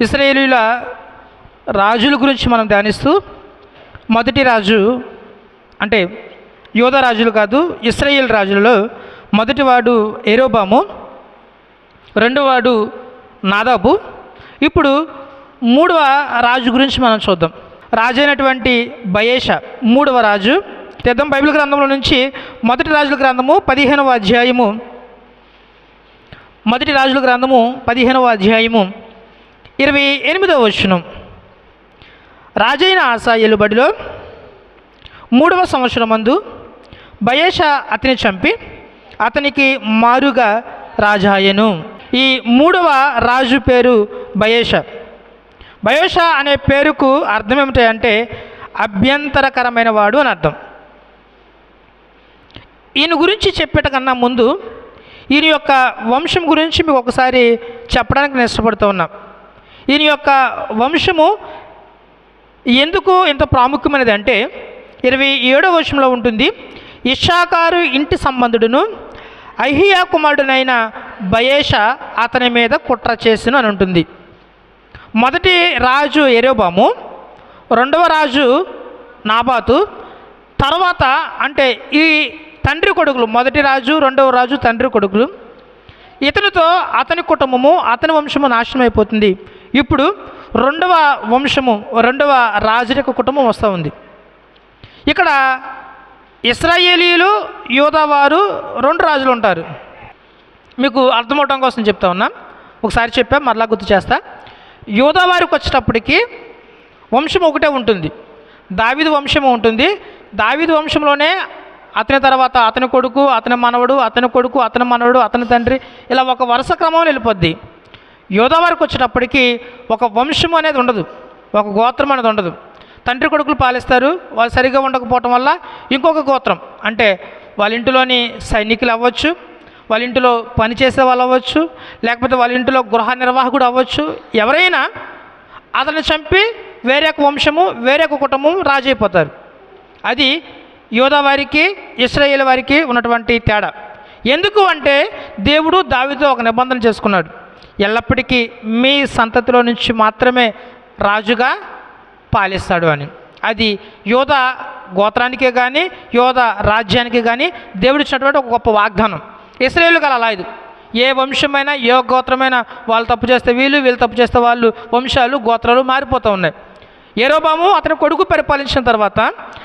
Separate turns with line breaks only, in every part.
ఇస్రాయేలీల రాజుల గురించి మనం ధ్యానిస్తూ మొదటి రాజు అంటే యోధ రాజులు కాదు ఇస్రాయేల్ రాజులలో మొదటివాడు ఏరోబాము రెండవవాడు నాదాబు. ఇప్పుడు మూడవ రాజు గురించి మనం చూద్దాం. రాజైనటువంటి బయేష మూడవ రాజు. తెద్దం బైబిల్ గ్రంథంలో నుంచి మొదటి రాజుల గ్రంథము పదిహేనవ అధ్యాయము. మొదటి రాజుల గ్రంథము పదిహేనవ అధ్యాయము. ఇరవై ఎనిమిదవ వచనం. రాజైన ఆశా ఎలుబడిలో మూడవ సంవత్సరం మందు బయేష అతని చంపి అతనికి మారుగా రాజాయను ఈ మూడవ రాజు పేరు బయేష. బయోష అనే పేరుకు అర్థం ఏమిటంటే అభ్యంతరకరమైన వాడు అని అర్థం. ఈయన గురించి చెప్పేట కన్నా ముందు ఈయన యొక్క వంశం గురించి మీకు ఒకసారి చెప్పడానికి నేను ఇష్టపడుతూ ఉన్నాను ఈయన యొక్క వంశము ఎందుకు ఇంత ప్రాముఖ్యమైనది అంటే ఇరవై ఏడో వర్షంలో ఉంటుంది. ఇషాకారు ఇంటి సంబంధుడును అహియా కుమారుడునైన బయేష అతని మీద కుట్ర చేసిన అని ఉంటుంది. మొదటి రాజు ఎరోబాము రెండవ రాజు నాబాతు తర్వాత అంటే ఈ తండ్రి కొడుకులు మొదటి రాజు రెండవ రాజు తండ్రి కొడుకులు. ఇతనితో అతని కుటుంబము అతని వంశము నాశనం అయిపోతుంది ఇప్పుడు రెండవ వంశము రెండవ రాజరిక కుటుంబం వస్తూ ఉంది. ఇక్కడ ఇస్రాయేలీలు యోధావారు రెండు రాజులు ఉంటారు. మీకు అర్థమవటం కోసం చెప్తా ఉన్నా. ఒకసారి చెప్పా మరలా గుర్తు చేస్తా. యోధావారికి వచ్చేటప్పటికి వంశం ఒకటే ఉంటుంది. దావిదు వంశం ఉంటుంది. దావిదు వంశంలోనే అతని తర్వాత అతని కొడుకు అతని మనవడు అతని కొడుకు అతని మనవడు అతని తండ్రి ఇలా ఒక వరుస క్రమంలో వెళ్ళిపోద్ది. యోధ వరకు వచ్చినప్పటికీ ఒక వంశం అనేది ఉండదు ఒక గోత్రం అనేది ఉండదు. తండ్రి కొడుకులు పాలిస్తారు వాళ్ళు సరిగ్గా ఉండకపోవటం వల్ల ఇంకొక గోత్రం అంటే వాళ్ళ ఇంటిలోని సైనికులు అవ్వచ్చు వాళ్ళ ఇంటిలో పనిచేసే వాళ్ళు అవ్వచ్చు లేకపోతే వాళ్ళ ఇంటిలో గృహ నిర్వాహకుడు అవ్వచ్చు ఎవరైనా అతను చంపి వేరే ఒక వంశము వేరే ఒక కుటుంబం రాజైపోతారు అది యోధా వారికి ఇస్రాయేల్ వారికి ఉన్నటువంటి తేడా. ఎందుకు అంటే దేవుడు దావితో ఒక నిబంధన చేసుకున్నాడు. ఎల్లప్పటికీ మీ సంతతిలో నుంచి మాత్రమే రాజుగా పాలిస్తాడు అని. అది యోధ గోత్రానికే కానీ యోధ రాజ్యానికి కానీ దేవుడు ఇచ్చినటువంటి ఒక గొప్ప వాగ్దానం. ఇస్రాయేల్ గల అలా ఇది. ఏ వంశమైనా ఏ గోత్రమైనా వాళ్ళు తప్పు చేస్తే వీళ్ళు వీళ్ళు తప్పు చేస్తే వాళ్ళు వంశాలు గోత్రాలు మారిపోతూ ఉన్నాయి. ఏరోబాము అతని కొడుకు పరిపాలించిన తర్వాత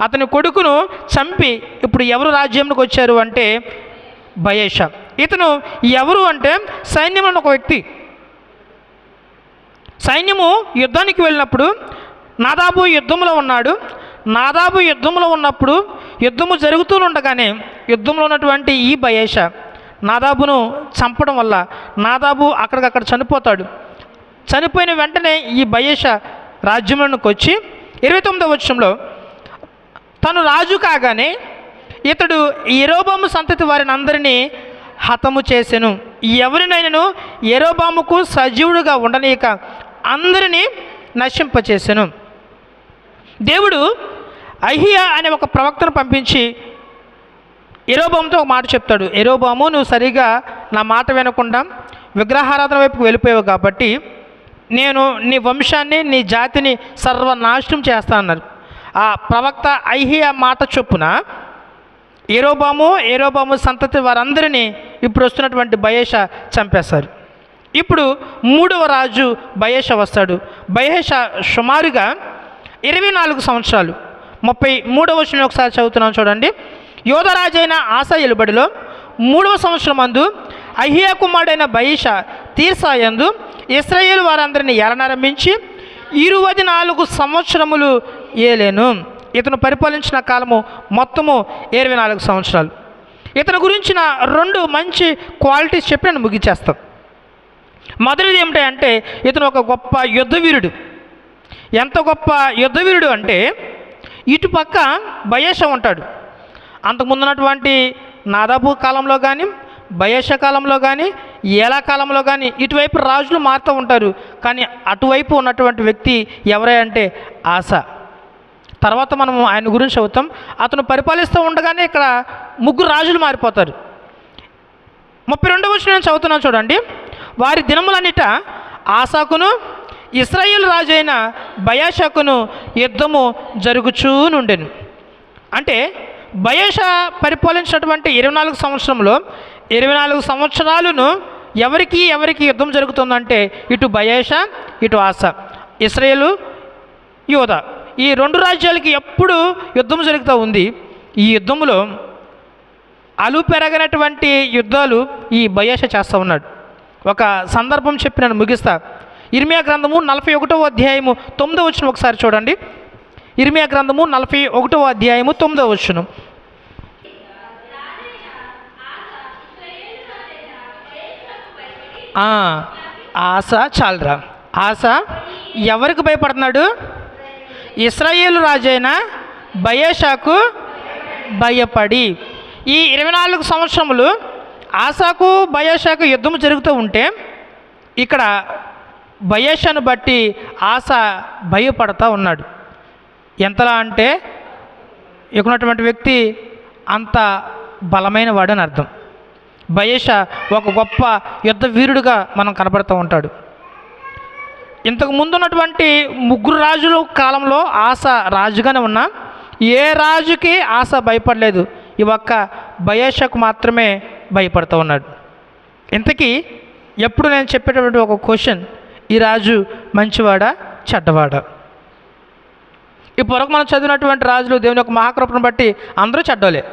అతని కొడుకును చంపి ఇప్పుడు ఎవరు రాజ్యంలోకి వచ్చారు అంటే భయేష ఇతను ఎవరు అంటే సైన్యంలో ఒక వ్యక్తి. సైన్యము యుద్ధానికి వెళ్ళినప్పుడు నాదాబు యుద్ధంలో ఉన్నాడు. నాదాబు యుద్ధంలో ఉన్నప్పుడు యుద్ధము జరుగుతూ ఉండగానే యుద్ధంలో ఉన్నటువంటి ఈ బయేష నాదాబును చంపడం వల్ల నాదాబు అక్కడికక్కడ చనిపోతాడు. చనిపోయిన వెంటనే ఈ బయేష రాజ్యంలోకి వచ్చి ఇరవై తొమ్మిదవ వచ్చంలో తను రాజు కాగానే ఇతడు ఎరోబాము సంతతి వారిని అందరినీ హతము చేసెను. ఎవరినైనాను ఎరోబాముకు సజీవుడుగా ఉండనీయక అందరినీ నశింపచేసెను. దేవుడు అహియా అనే ఒక ప్రవక్తను పంపించి ఎరోబాముతో ఒక మాట చెప్తాడు. ఎరోబాము నువ్వు సరిగా నా మాట వినకుండా విగ్రహారాధన వైపుకు వెళ్ళిపోయావు కాబట్టి నేను నీ వంశాన్ని నీ జాతిని సర్వనాశనం చేస్తా అన్నారు. ఆ ప్రవక్త ఐహియా మాట చొప్పున ఏరోబాము ఏరోబాము సంతతి వారందరినీ ఇప్పుడు వస్తున్నటువంటి బయేష చంపేశారు. ఇప్పుడు మూడవ రాజు బయేష వస్తాడు. బయేష సుమారుగా ఇరవై నాలుగు సంవత్సరాలు. ముప్పై మూడవ వచనం ఒకసారి చదువుతున్నాం చూడండి. యోధరాజైన ఆశ ఎలుబడిలో మూడవ సంవత్సరం అందు అహియా కుమారుడైన బయేష తీర్సాయందు ఇస్రాయేల్ వారందరిని ఏలనారంభించి ఇరవై నాలుగు సంవత్సరములు ఏలేను. ఇతను పరిపాలించిన కాలము మొత్తము ఇరవై నాలుగు సంవత్సరాలు. ఇతని గురించిన రెండు మంచి క్వాలిటీస్ చెప్పి నేను ముగించేస్తాను. మొదటిది ఏమిటంటే ఇతను ఒక గొప్ప యుద్ధవీరుడు. ఎంత గొప్ప యుద్ధవీరుడు అంటే ఇటుపక్క బయేష ఉంటాడు. అంతకుముందున్నటువంటి నాదాపు కాలంలో కానీ బయేష కాలంలో కానీ ఏలా కాలంలో కానీ ఇటువైపు రాజులు మారుతూ ఉంటారు. కానీ అటువైపు ఉన్నటువంటి వ్యక్తి ఎవరే అంటే ఆశ తర్వాత మనం ఆయన గురించి చదువుతాం. అతను పరిపాలిస్తూ ఉండగానే ఇక్కడ ముగ్గురు రాజులు మారిపోతారు. ముప్పై రెండవ వచ్చిన నేను చదువుతున్నాను చూడండి. వారి దినములన్నిట ఆశాకును ఇస్రాయేల్ రాజు అయిన బయాషాకును యుద్ధము జరుగుచూనుండెను. అంటే బయేష పరిపాలించినటువంటి ఇరవై నాలుగు సంవత్సరంలో ఇరవై నాలుగు సంవత్సరాలను ఎవరికి ఎవరికి యుద్ధం జరుగుతుందంటే ఇటు బయేష ఇటు ఆస ఇస్రాయేలు యోధ ఈ రెండు రాజ్యాలకి ఎప్పుడు యుద్ధం జరుగుతూ ఉంది. ఈ యుద్ధంలో అలు పెరగనటువంటి యుద్ధాలు ఈ బయేష చేస్తూ ఉన్నాడు. ఒక సందర్భం చెప్పి నేను ముగిస్తా. ఇర్మియా గ్రంథము నలభై ఒకటో అధ్యాయము తొమ్మిదో వచ్చిన ఒకసారి చూడండి. ఇర్మియా గ్రంథము నలభై ఒకటో అధ్యాయము తొమ్మిదో వచ్చును ఆశ చాలరా. ఆశ ఎవరికి భయపడుతున్నాడు? ఇస్రాయేలు రాజైన బయేషాకు భయపడి. ఈ ఇరవై నాలుగు సంవత్సరములు ఆశాకు బయేషాకు యుద్ధం జరుగుతూ ఉంటే ఇక్కడ బయేషాను బట్టి ఆశ భయపడతా ఉన్నాడు. ఎంతలా అంటే ఇక్కడున్నటువంటి వ్యక్తి అంత బలమైన వాడని అర్థం. బయేష ఒక గొప్ప యుద్ధ వీరుడిగా మనం కనపడుతూ ఉంటాడు. ఇంతకు ముందున్నటువంటి ముగ్గురు రాజుల కాలంలో ఆశ రాజుగానే ఉన్నా ఏ రాజుకి ఆశ భయపడలేదు. ఈ ఒక్క బయేషకు మాత్రమే భయపడుతూ ఉన్నాడు. ఇంతకీ ఎప్పుడు నేను చెప్పేటటువంటి ఒక క్వశ్చన్ ఈ రాజు మంచివాడా చెడ్డవాడా? ఇప్పటివరకు మనం చదివినటువంటి రాజులు దేవుని యొక్క మహాకృపను బట్టి అందరూ చెడ్డోలే.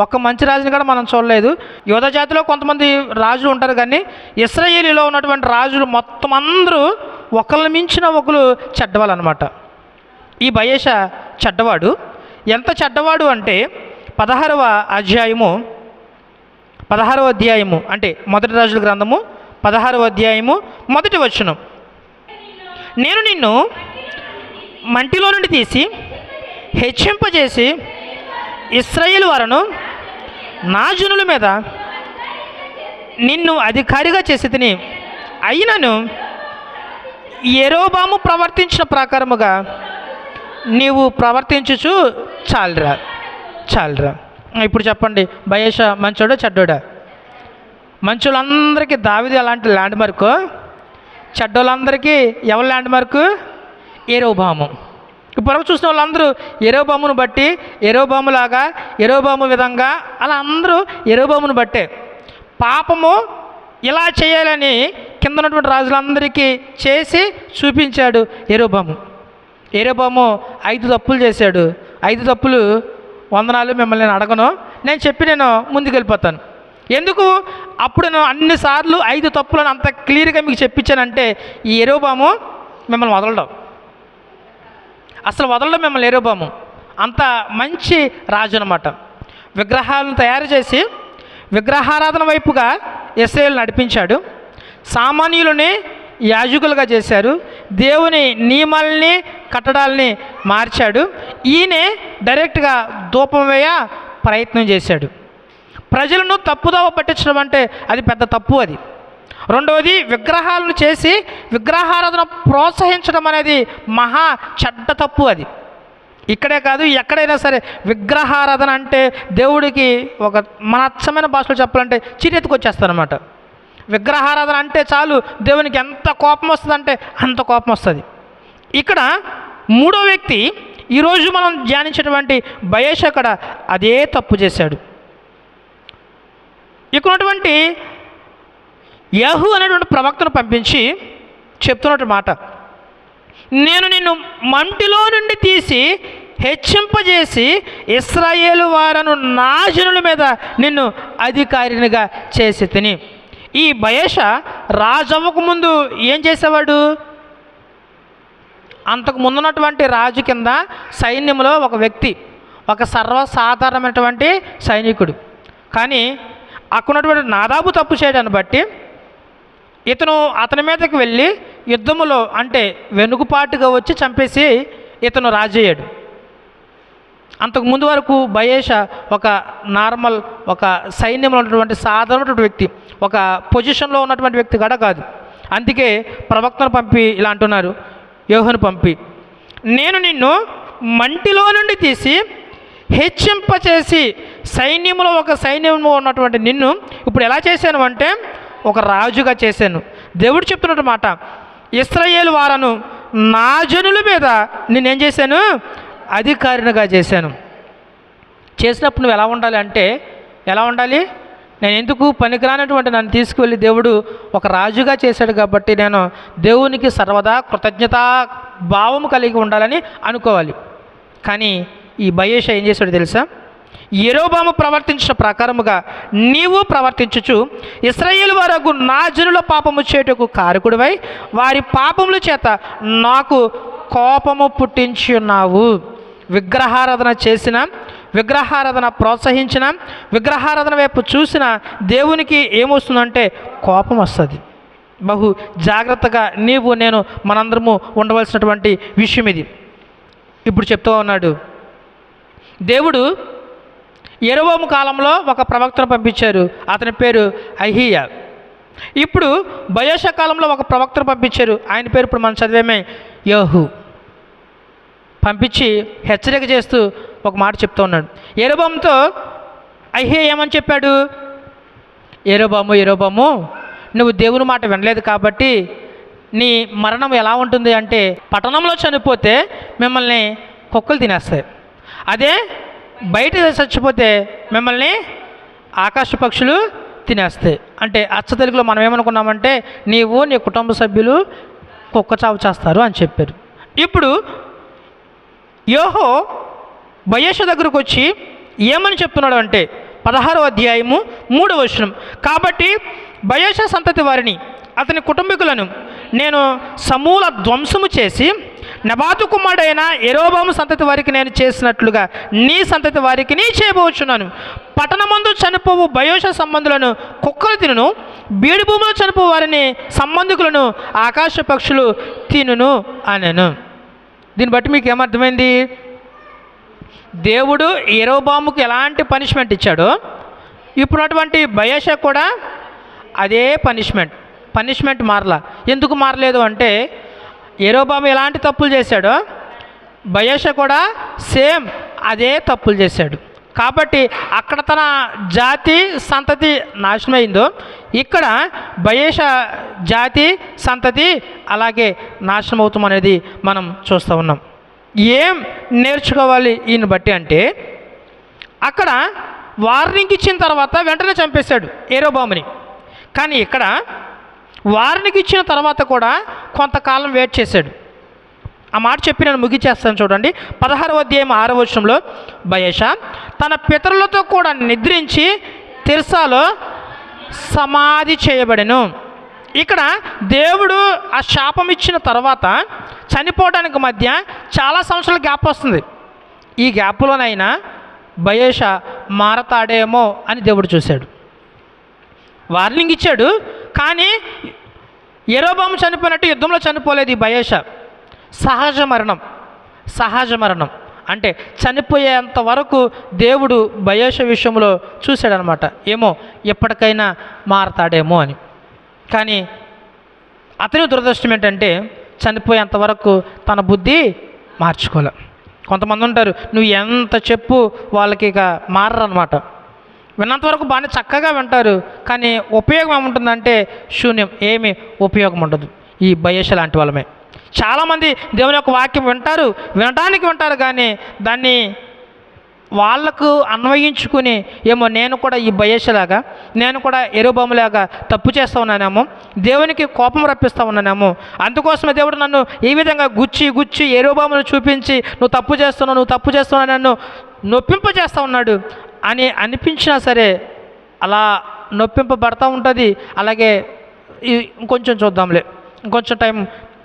ఒక్క మంచి రాజుని కూడా మనం చూడలేదు. యోధ జాతిలో కొంతమంది రాజులు ఉంటారు కానీ ఇస్రాయేలీలో ఉన్నటువంటి రాజులు మొత్తం అందరూ ఒకరిని మించిన ఒకరు చెడ్డవాళ్ళు అనమాట ఈ బయేష చెడ్డవాడు. ఎంత చెడ్డవాడు అంటే పదహారవ అధ్యాయము పదహారవ అధ్యాయము అంటే మొదటి రాజుల గ్రంథము పదహారవ అధ్యాయము మొదటి వచనం. నేను నిన్ను మంటిలో నుండి తీసి హెచ్చింపజేసి ఇస్రాయేల్ వారను నా జనుల మీద నిన్ను అధికారిగా చేసి తిని అయినను ఎరోబాము ప్రవర్తించిన ప్రకారముగా నీవు ప్రవర్తించుచు చాలరా చాలరా. ఇప్పుడు చెప్పండి బయేష మంచోడా చెడ్డోడా? మంచోళ్ళందరికీ దావిది అలాంటి ల్యాండ్ మార్కు చెడ్డోళ్ళందరికీ ఎవరి ల్యాండ్ మార్కు ఏరోబాము ఇప్పుడు చూసిన వాళ్ళందరూ ఎరోబామును బట్టి ఎరోబాములాగా ఎరోబాము విధంగా అలా అందరూ ఎరోబామును బట్టే. పాపము ఇలా చేయాలని కింద ఉన్నటువంటి రాజులందరికీ చేసి చూపించాడు ఎరోబాము ఎరోబాము ఐదు తప్పులు చేశాడు. ఐదు తప్పులు వందనాలు మిమ్మల్ని నేను అడగను. నేను చెప్పి నేను ముందుకెళ్ళిపోతాను. ఎందుకు? అప్పుడు నేను అన్నిసార్లు ఐదు తప్పులను అంత క్లియర్గా మీకు చెప్పించానంటే ఈ ఎరోబాము మిమ్మల్ని వదలడం. అసలు వదలడం మిమ్మల్ని ఎరోబాము అంత మంచి రాజు అనమాట విగ్రహాలను తయారు చేసి విగ్రహారాధన వైపుగా ఇస్రాయేల్ నడిపించాడు. సామాన్యులని యాజకులుగా చేశారు. దేవుని నియమాల్ని కట్టడాల్ని మార్చాడు. ఈయనే డైరెక్ట్గా ధూపం వేయ ప్రయత్నం చేశాడు. ప్రజలను తప్పుదోవ పట్టించడం అంటే అది పెద్ద తప్పు అది. రెండవది విగ్రహాలను చేసి విగ్రహారాధన ప్రోత్సహించడం అనేది మహా చెడ్డ తప్పు అది. ఇక్కడే కాదు ఎక్కడైనా సరే విగ్రహారాధన అంటే దేవుడికి ఒక మన అచ్చమైన భాషలో చెప్పాలంటే చిరెత్తుకొచ్చేస్తారనమాట విగ్రహారాధన అంటే చాలు. దేవునికి ఎంత కోపం వస్తుందంటే అంత కోపం వస్తుంది. ఇక్కడ మూడో వ్యక్తి ఈరోజు మనం ధ్యానించినటువంటి బయేష్ అక్కడ అదే తప్పు చేశాడు. ఇక్కడ ఉన్నటువంటి యహు అనేటువంటి ప్రవక్తను పంపించి చెప్తున్నట్టు మాట. నేను నిన్ను మంటిలో నుండి తీసి హెచ్చింపజేసి ఇస్రాయేలు వారను నా జనుల మీద నిన్ను అధికారినిగా చేసి తిని. ఈ బయేష రాజవ్వకు ముందు ఏం చేసేవాడు? అంతకు ముందున్నటువంటి రాజు కింద సైన్యంలో ఒక వ్యక్తి ఒక సర్వసాధారణమైనటువంటి సైనికుడు. కానీ అక్కడున్నటువంటి నాదాబు తప్పు చేయడాన్ని బట్టి ఇతను అతని మీదకి వెళ్ళి యుద్ధములో అంటే వెనుకపాటుగా వచ్చి చంపేసి ఇతను రాజయ్యాడు. అంతకు ముందు వరకు బయేష ఒక నార్మల్ ఒక సైన్యంలో ఉన్నటువంటి సాధారణటువంటి వ్యక్తి ఒక పొజిషన్లో ఉన్నటువంటి వ్యక్తి కూడా కాదు. అందుకే ప్రవక్తను పంపి ఇలా అంటున్నారు యోహను పంపి. నేను నిన్ను మంటిలో నుండి తీసి హెచ్చింపచేసి సైన్యంలో ఒక సైన్యంలో ఉన్నటువంటి నిన్ను ఇప్పుడు ఎలా చేశాను అంటే ఒక రాజుగా చేశాను. దేవుడు చెప్తున్నట్టు మాట ఇస్రాయేల్ వారను నా జనుల మీద నేనేం చేశాను? అధికారినిగా చేశాను. చేసినప్పుడు నువ్వు ఎలా ఉండాలి అంటే ఎలా ఉండాలి? నేను ఎందుకు పనికిరానటువంటి నన్ను తీసుకువెళ్ళి దేవుడు ఒక రాజుగా చేశాడు కాబట్టి నేను దేవునికి సర్వదా కృతజ్ఞతా భావం కలిగి ఉండాలని అనుకోవాలి. కానీ ఈ బయేష ఏం చేశాడు తెలుసా? ఎరోబాము ప్రవర్తించిన ప్రకారముగా నీవు ప్రవర్తించుచు ఇస్రాయేల్ వరకు నా జనుల పాపము చేటుకు కారకుడివై వారి పాపముల చేత నాకు కోపము పుట్టించి ఉన్నావు విగ్రహారాధన చేసిన విగ్రహారాధన ప్రోత్సహించిన విగ్రహారాధన వైపు చూసిన దేవునికి ఏమొస్తుందంటే కోపం వస్తుంది. బహు జాగ్రత్తగా నీవు నేను మనందరము ఉండవలసినటువంటి విషయం ఇది. ఇప్పుడు చెప్తూ ఉన్నాడు. దేవుడు ఎరవోము కాలంలో ఒక ప్రవక్తను పంపించారు. అతని పేరు అహియా. ఇప్పుడు బయోష కాలంలో ఒక ప్రవక్తను పంపించారు. ఆయన పేరు ఇప్పుడు మనం చదివేమే యోహు. పంపించి హెచ్చరిక చేస్తూ ఒక మాట చెప్తూ ఉన్నాడు. ఎరుబాముతో అయ్యే ఏమని చెప్పాడు? ఎరోబాము ఎరోబాము నువ్వు దేవుని మాట వినలేదు కాబట్టి నీ మరణం ఎలా ఉంటుంది అంటే పట్టణంలో చనిపోతే మిమ్మల్ని కుక్కలు తినేస్తాయి. అదే బయట చచ్చిపోతే మిమ్మల్ని ఆకాశ పక్షులు తినేస్తాయి. అంటే అచ్చ తెలుగులో మనం ఏమనుకున్నామంటే నీవు నీ కుటుంబ సభ్యులు కుక్క చావు చేస్తారు అని చెప్పారు. ఇప్పుడు యోహో బయేష దగ్గరకు వచ్చి ఏమని చెప్తున్నాడు అంటే పదహారో అధ్యాయము మూడవ వచనం. కాబట్టి బయేష సంతతి వారిని అతని కుటుంబీకులను నేను సమూల ధ్వంసము చేసి నబాతు కుమారుడైన ఎరోబాము సంతతి వారికి నేను చేసినట్లుగా నీ సంతతి వారికి నీ చేయబోచున్నాను. పట్టణమందు చనిపోవు బయోష సంబంధులను కుక్కలు తినును బీడి భూములు చనిపోవు వారిని సంబంధికులను ఆకాశ పక్షులు తినును అనను. దీన్ని బట్టి మీకు ఏమర్థమైంది? దేవుడు ఎరోబాముకు ఎలాంటి పనిష్మెంట్ ఇచ్చాడో అటువంటి బయేష కూడా అదే పనిష్మెంట్ పనిష్మెంట్ మారలా. ఎందుకు మారలేదు అంటే ఎరోబాము ఎలాంటి తప్పులు చేశాడో బయేష కూడా సేమ్ అదే తప్పులు చేశాడు. కాబట్టి అక్కడ తన జాతి సంతతి నాశనమైందో ఇక్కడ బయేష జాతి సంతతి అలాగే నాశనం అవుతాం అనేది మనం చూస్తూ ఉన్నాం. ఏం నేర్చుకోవాలి ఈయన బట్టి అంటే అక్కడ వార్నింగ్ ఇచ్చిన తర్వాత వెంటనే చంపేశాడు ఏరోబాముని. కానీ ఇక్కడ వార్నింగ్ ఇచ్చిన తర్వాత కూడా కొంతకాలం వెయిట్ చేశాడు. ఆ మాట చెప్పి నేను ముగిచేస్తాను చూడండి. పదహారవ అధ్యాయం ఆరవ వచనంలో బయేష తన పితరులతో కూడా నిద్రించి తిర్సాలో సమాధి చేయబడెను. ఇక్కడ దేవుడు ఆ శాపం ఇచ్చిన తర్వాత చనిపోవడానికి మధ్య చాలా సంవత్సరాల గ్యాప్ వస్తుంది. ఈ గ్యాప్లోనైనా బయేష మారతాడేమో అని దేవుడు చూశాడు. వార్నింగ్ ఇచ్చాడు కానీ ఎరోబాము చనిపోయినట్టు యుద్ధంలో చనిపోలేదు ఈ బయేష. సహజ మరణం సహజ మరణం. అంటే చనిపోయేంత వరకు దేవుడు భయోష విషయంలో చూశాడనమాట. ఏమో ఎప్పటికైనా మారతాడేమో అని. కానీ అతని దురదృష్టం ఏంటంటే చనిపోయేంత వరకు తన బుద్ధి మార్చుకోలే. కొంతమంది ఉంటారు నువ్వు ఎంత చెప్పు వాళ్ళకి ఇక మారరనమాట. విన్నంత వరకు బాగానే చక్కగా వింటారు కానీ ఉపయోగం ఏముంటుందంటే శూన్యం. ఏమీ ఉపయోగం ఉండదు. ఈ బయేష లాంటి వాళ్ళమే. చాలామంది దేవుని యొక్క వాక్యం వింటారు వినడానికి వింటారు కానీ దాన్ని వాళ్ళకు అన్వయించుకుని ఏమో నేను కూడా ఈ బయేషలాగా నేను కూడా ఎరుబొమ్మలాగా తప్పు చేస్తూ ఉన్నానేమో దేవునికి కోపం రప్పిస్తూ ఉన్నానేమో అందుకోసమే దేవుడు నన్ను ఈ విధంగా గుచ్చి గుచ్చి ఎరుబొమ్మను చూపించి నువ్వు తప్పు చేస్తున్నావు నువ్వు తప్పు చేస్తున్నావు నన్ను నొప్పింపజేస్తూ ఉన్నాడు అని అనిపించినా సరే అలా నొప్పింపబడతా ఉంటుంది. అలాగే ఇంకొంచెం చూద్దాంలే. ఇంకొంచెం టైం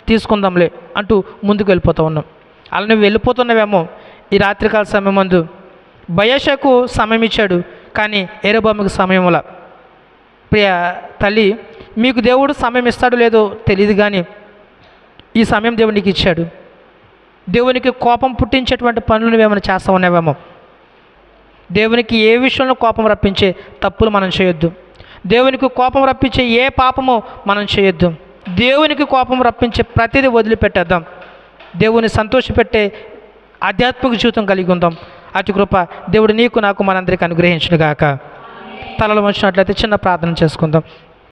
తీసుకుందాంలే అంటూ ముందుకు వెళ్ళిపోతూ ఉన్నాం. అలా నువ్వు ఈ రాత్రికాల సమయం మందు. బయషకు సమయం ఇచ్చాడు కానీ ఏరోబాముకు సమయంలా ప్రియ తల్లి మీకు దేవుడు సమయం ఇస్తాడో లేదో తెలియదు కానీ ఈ సమయం దేవునికి ఇచ్చాడు. దేవునికి కోపం పుట్టించేటువంటి పనులు నువ్వేమైనా చేస్తా ఉన్నావేమో. దేవునికి ఏ విషయంలో కోపం రప్పించే తప్పులు మనం చేయొద్దు. దేవునికి కోపం రప్పించే ఏ పాపము మనం చేయొద్దు. దేవునికి కోపం రప్పించే ప్రతిదీ వదిలిపెట్టేద్దాం. దేవుని సంతోషపెట్టే ఆధ్యాత్మిక జీవితం కలిగి ఉందాం. అతి కృప దేవుడు నీకు నాకు మనందరికీ అనుగ్రహించునుగాక. తలలో వచ్చినట్లయితే చిన్న ప్రార్థన చేసుకుందాం.